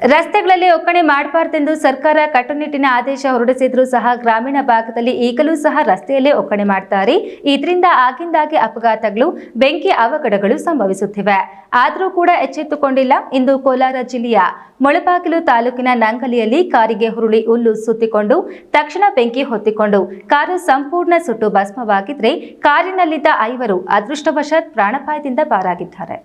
ರಸ್ತೆಗಳಲ್ಲಿ ಒಕ್ಕಣೆ ಮಾಡಬಾರ್ದೆಂದು ಸರ್ಕಾರ ಕಟ್ಟುನಿಟ್ಟಿನ ಆದೇಶ ಹೊರಡಿಸಿದ್ರೂ ಸಹ ಗ್ರಾಮೀಣ ಭಾಗದಲ್ಲಿ ಈಗಲೂ ಸಹ ರಸ್ತೆಯಲ್ಲೇ ಒಕ್ಕಣೆ ಮಾಡ್ತಾರೆ. ಇದರಿಂದ ಆಗಿಂದಾಗೆ ಅಪಘಾತಗಳು, ಬೆಂಕಿ ಅವಘಡಗಳು ಸಂಭವಿಸುತ್ತಿವೆ. ಆದರೂ ಕೂಡ ಎಚ್ಚೆತ್ತುಕೊಂಡಿಲ್ಲ ಇಂದು ಕೋಲಾರ ಜಿಲ್ಲೆಯ ಮೊಳಬಾಗಿಲು ತಾಲೂಕಿನ ನಂಗಲಿಯಲ್ಲಿ ಕಾರಿಗೆ ಹುರುಳಿ ಹುಲ್ಲು ಸುತ್ತಿಕೊಂಡು, ತಕ್ಷಣ ಬೆಂಕಿ ಹೊತ್ತಿಕೊಂಡು ಕಾರು ಸಂಪೂರ್ಣ ಸುಟ್ಟು ಭಸ್ಮವಾಗಿದ್ರೆ ಕಾರಿನಲ್ಲಿದ್ದ ಐವರು ಅದೃಷ್ಟವಶಾತ್ ಪ್ರಾಣಪಾಯದಿಂದ ಪಾರಾಗಿದ್ದಾರೆ.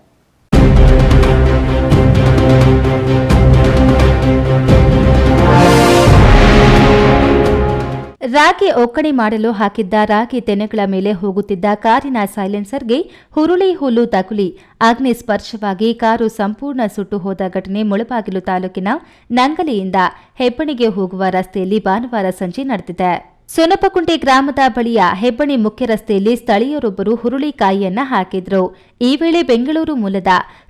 ರಾಗಿ ಒಕ್ಕಣೆ ಮಾಡಲು ಹಾಕಿದ್ದ ರಾಗಿ ತೆನೆಗಳ ಮೇಲೆ ಹೋಗುತ್ತಿದ್ದ ಕಾರಿನ ಸೈಲೆನ್ಸರ್ಗೆ ಹುರುಳಿ ಹುಲ್ಲು ತಗುಲಿ. ಅಗ್ನಿ ಸ್ಪರ್ಶವಾಗಿ ಕಾರು ಸಂಪೂರ್ಣ ಸುಟ್ಟು ಹೋದ ಘಟನೆ ಮುಳಬಾಗಿಲು ತಾಲೂಕಿನ ನಂಗಲಿಯಿಂದ ಹೆಬ್ಬಣಿಗೆ ಹೋಗುವ ರಸ್ತೆಯಲ್ಲಿ ಭಾನುವಾರ ಸಂಜೆ ನಡೆದಿದೆ. ಸೊನಪಕುಂಟೆ ಗ್ರಾಮದ ಬಳಿಯ ಹೆಬ್ಬಣಿ ಮುಖ್ಯ ರಸ್ತೆಯಲ್ಲಿ ಸ್ಥಳೀಯರೊಬ್ಬರು ಹುರುಳಿಕಾಯಿಯನ್ನ ಹಾಕಿದ್ರು. ಈ ವೇಳೆ ಬೆಂಗಳೂರು ಮೂಲದ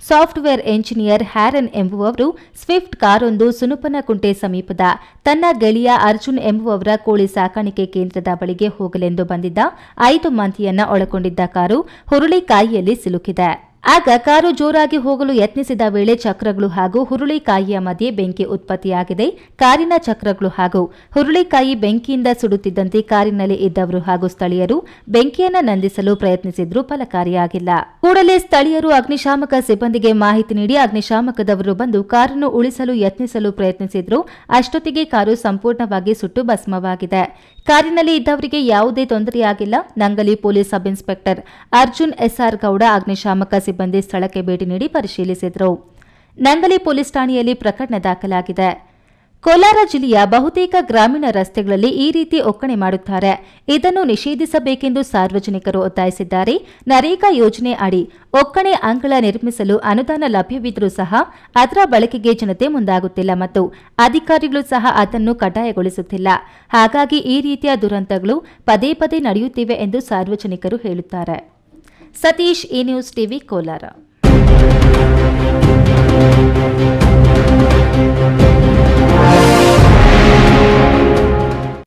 ಸಾಫ್ಟ್ವೇರ್ ಎಂಜಿನಿಯರ್ ಹ್ಯಾರನ್ ಎಂಬುವವರು ಸ್ವಿಫ್ಟ್ ಕಾರೊಂದು ಸುನಪನಕುಂಟೆ ಸಮೀಪದ ತನ್ನ ಗೆಳೆಯ ಅರ್ಜುನ್ ಎಂಬುವವರ ಕೋಳಿ ಸಾಕಾಣಿಕೆ ಕೇಂದ್ರದ ಬಳಿಗೆ ಹೋಗಲೆಂದು ಬಂದಿದ್ದ ಐದು ಮಂದಿಯನ್ನ ಒಳಗೊಂಡಿದ್ದ ಕಾರು ಹುರುಳಿಕಾಯಿಯಲ್ಲಿ ಸಿಲುಕಿದೆ. ಆಗ ಕಾರು ಜೋರಾಗಿ ಹೋಗಲು ಯತ್ನಿಸಿದ ವೇಳೆ ಚಕ್ರಗಳು ಹಾಗೂ ಹುರುಳಿಕಾಯಿಯ ಮಧ್ಯೆ ಬೆಂಕಿ ಉತ್ಪತ್ತಿಯಾಗಿದೆ. ಕಾರಿನ ಚಕ್ರಗಳು ಹಾಗೂ ಹುರುಳಿಕಾಯಿ ಬೆಂಕಿಯಿಂದ ಸುಡುತ್ತಿದ್ದಂತೆ ಕಾರಿನಲ್ಲಿ ಇದ್ದವರು ಹಾಗೂ ಸ್ಥಳೀಯರು ಬೆಂಕಿಯನ್ನು ನಂದಿಸಲು ಪ್ರಯತ್ನಿಸಿದ್ರೂ ಫಲಕಾರಿಯಾಗಿಲ್ಲ. ಕೂಡಲೇ ಸ್ಥಳೀಯರು ಅಗ್ನಿಶಾಮಕ ಸಿಬ್ಬಂದಿಗೆ ಮಾಹಿತಿ ನೀಡಿ ಅಗ್ನಿಶಾಮಕದವರು ಬಂದು ಕಾರನ್ನು ಉಳಿಸಲು ಯತ್ನಿಸಲು ಪ್ರಯತ್ನಿಸಿದ್ರು ಅಷ್ಟೊತ್ತಿಗೆ ಕಾರು ಸಂಪೂರ್ಣವಾಗಿ ಸುಟ್ಟು ಭಸ್ಮವಾಗಿದೆ. ಕಾರಿನಲ್ಲಿ ಇದ್ದವರಿಗೆ ಯಾವುದೇ ತೊಂದರೆಯಾಗಿಲ್ಲ. Nangali police sub inspector Arjun S R Gowda ಅಗ್ನಿಶಾಮಕ ಸ್ಥಳಕ್ಕೆ ಭೇಟಿ ನೀಡಿ ಪರಿಶೀಲಿಸಿದರು. ನಂಗಲಿ ಪೊಲೀಸ್ ಠಾಣೆಯಲ್ಲಿ ಪ್ರಕರಣ ದಾಖಲಾಗಿದೆ. ಕೋಲಾರ ಜಿಲ್ಲೆಯ ಬಹುತೇಕ ಗ್ರಾಮೀಣ ರಸ್ತೆಗಳಲ್ಲಿ ಈ ರೀತಿ ಒಕ್ಕಣೆ ಮಾಡುತ್ತಾರೆ. ಇದನ್ನು ನಿಷೇಧಿಸಬೇಕೆಂದು ಸಾರ್ವಜನಿಕರು ಒತ್ತಾಯಿಸಿದ್ದಾರೆ. ನರೇಗಾ ಯೋಜನೆ ಅಡಿ ಒಕ್ಕಣೆ ಅಂಗಳ ನಿರ್ಮಿಸಲು ಅನುದಾನ ಲಭ್ಯವಿದ್ದರೂ ಸಹ ಅದರ ಬಳಕೆಗೆ ಜನತೆ ಮುಂದಾಗುತ್ತಿಲ್ಲ ಮತ್ತು ಅಧಿಕಾರಿಗಳು ಸಹ ಅದನ್ನು ಕಡ್ಡಾಯಗೊಳಿಸುತ್ತಿಲ್ಲ. ಹಾಗಾಗಿ ಈ ರೀತಿಯ ದುರಂತಗಳು ಪದೇ ಪದೇ ನಡೆಯುತ್ತಿವೆ ಎಂದು ಸಾರ್ವಜನಿಕರು ಹೇಳುತ್ತಾರೆ. ಸತೀಶ್ ಈ ನ್ಯೂಸ್ ಟಿವಿ ಕೋಲಾರ.